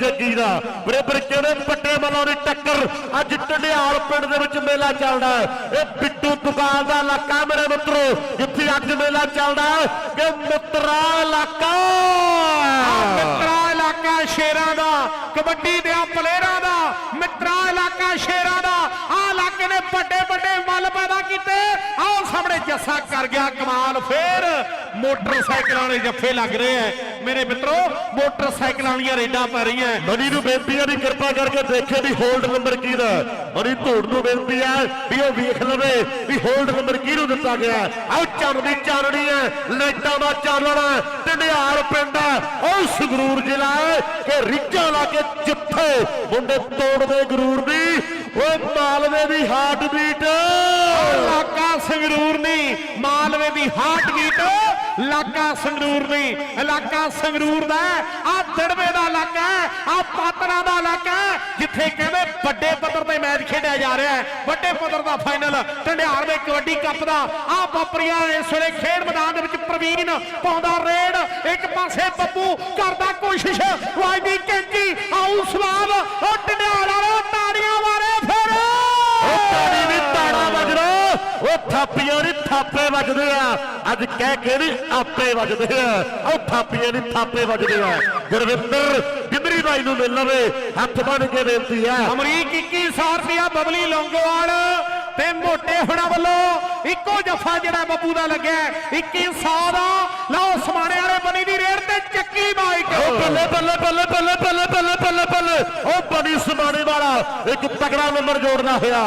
ਜੱਗੀ ਦਾ। ਬਰੇਬਰ ਕਿਹੜੇ ਪੱਟੇ ਵੱਲੋਂ ਦੀ ਟੱਕਰ। ਅੱਜ ਟੰਡਿਆਲ ਪਿੰਡ ਦੇ ਵਿੱਚ ਮੇਲਾ ਚੱਲਦਾ ਹੈ। ਇਹ ਬਿੱਟੂ ਦੁਕਾਨ ਦਾ ਇਲਾਕਾ ਮੇਰੇ ਮਿੱਤਰੋ। ਜਿੱਥੇ ਅੱਜ ਮੇਲਾ ਚੱਲਦਾ ਹੈ ਕਿ ਮਿੱਤਰਾ ਇਲਾਕਾ ਮਿੱਤਰਾ ਇਲਾਕਾ ਸ਼ੇਰਾਂ ਦਾ। ਕਬੱਡੀ ਦੇ ਪਲੇਅਰਾਂ ਦਾ ਮਿੱਤਰਾ ਇਲਾਕਾ ਸ਼ੇਰਾਂ ਦਾ ਆ ਇਲਾਕੇ ਨੇ ਵੱਡੇ ਵੱਡੇ ਮੱਲ ਪੈਦਾ ਕੀਤੇ ਆਓ ਸਾਹਮਣੇ ਕਰ ਗਿਆ ਕਮਾਲ, ਫੇਰ ਮੋਟਰਸਾਈਕਲਾਂ ਵਾਲੇ ਜੱਫੇ ਲੱਗ ਰਹੇ ਐ। ਮੇਰੇ ਮਿੱਤਰੋ, ਮੋਟਰਸਾਈਕਲਾਂ ਵਾਲੀਆਂ ਰੇਡਾਂ ਪੈ ਰਹੀਆਂ ਮਨੀ ਨੂੰ ਬੇਨਤੀ ਹੈ ਵੀ ਕਿਰਪਾ ਕਰਕੇ ਦੇਖੇ ਵੀ ਹੋਲਡ ਨੰਬਰ ਕੀ ਦਾ। ਮਨੀ ਧੂੜ ਨੂੰ ਬੇਨਤੀ ਹੈ ਵੀ ਉਹ ਵੇਖ ਲਵੇ ਵੀ ਹੋਲਡ ਨੰਬਰ ਕਿਹਨੂੰ ਦਿੱਤਾ ਗਿਆ ਹੈ। ਆਓ ਚੰਨ ਚਾਨਣੀ ਹੈ ਲਾਈਟਾਂ ਦਾ ਚਾਨਣ ਹੈ ਟੰਡਿਆਲ ਪਿੰਡ ਹੈ ਉਹ ਸੰਗਰੂਰ ਜ਼ਿਲ੍ਹਾ ਹੈ ਕਿ ਰਿੱਝਾਂ ਲਾ ਕੇ ਜਿੱਥੇ ਮੁੰਡੇ ਤੋੜਦੇ ਗਰੂਰ ਦੀ, ਉਹ ਮਾਲਵੇ ਦੀ ਹਾਰਟ ਬੀਟ ਸੰਗਰੂਰ ਨਹੀਂ, ਮਾਲਵੇ ਦੀ ਹਾਰਟ ਬੀਟ ਇਲਾਕਾ ਸੰਗਰੂਰ ਨਹੀਂ, ਇਲਾਕਾ ਸੰਗਰੂਰ ਦਾ ਆ ਦੜਵੇ ਦਾ ਇਲਾਕਾ ਆ ਪਾਤਰਾ ਦਾ ਇਲਾਕਾ ਜਿੱਥੇ ਕਹਿੰਦੇ ਵੱਡੇ ਪੱਧਰ ਤੇ ਮੈਚ ਖੇਡਿਆ ਜਾ ਰਿਹਾ ਹੈ, ਵੱਡੇ ਪੱਧਰ ਦਾ ਫਾਈਨਲ ਢੰਡਿਆਰ ਦੇ ਕਬੱਡੀ ਕੱਪ ਦਾ ਆ ਵਾਪਰੀਆਂ ਇਸ ਵੇਲੇ ਖੇਡ ਮੈਦਾਨ ਦੇ ਵਿੱਚ ਪ੍ਰਵੀਨ ਪਾਉਂਦਾ ਰੇਡ, ਇੱਕ ਪਾਸੇ ਬੱਬੂ ਕਰਦਾ ਕੋਸ਼ਿਸ਼ ਵਾਜਦੀ ਕੈਂਚੀ ਆਉ ਸਵਾਬ ਥਾਪੀਆਂ ਨਹੀਂ ਥਾਪੇ ਵੱਜਦੇ ਆ। ਅੱਜ ਕਹਿ ਕੇ ਨਹੀਂ ਆਪੇ ਵੱਜਦੇ ਆ। ਉਹ ਥਾਪੀਆਂ ਨਹੀਂ ਥਾਪੇ ਵੱਜਦੇ ਆ। ਗੁਰਵਿੰਦਰ ਗਿੰਦਰੀ ਬਾਈ ਨੂੰ ਮਿਲ ਲਵੇ ਹੱਥ ਬੰਨ ਕੇ ਬੇਨਤੀ ਹੈ ਅਮਰੀਕ 2100 ਰੁਪਿਆ ਬਬਲੀ ਲੌਂਗੋਵਾਲ ਤੇ ਮੋਟੇ ਹੁਣਾਂ ਵੱਲੋਂ ਇੱਕੋ ਜੱਫਾ ਜਿਹੜਾ ਬੱਬੂ ਦਾ ਲੱਗਿਆ 2100 ਦਾ ਲਓ ਸਮਾਣੇ ਵਾਲੇ ਬਣੀ ਦੀ ਰੇਡ ਤੇ ਚੱਕੀ ਬਾਈਕ ਉਹ ਬੱਲੇ ਬੱਲੇ ਬੱਲੇ ਬੱਲੇ ਬੱਲੇ ਬੱਲੇ ਬੱਲੇ ਬੱਲੇ ਉਹ ਬਣੀ ਸਮਾਣੇ ਵਾਲਾ ਇੱਕ ਤਗੜਾ ਨੰਬਰ ਜੋੜਦਾ ਹੋਇਆ।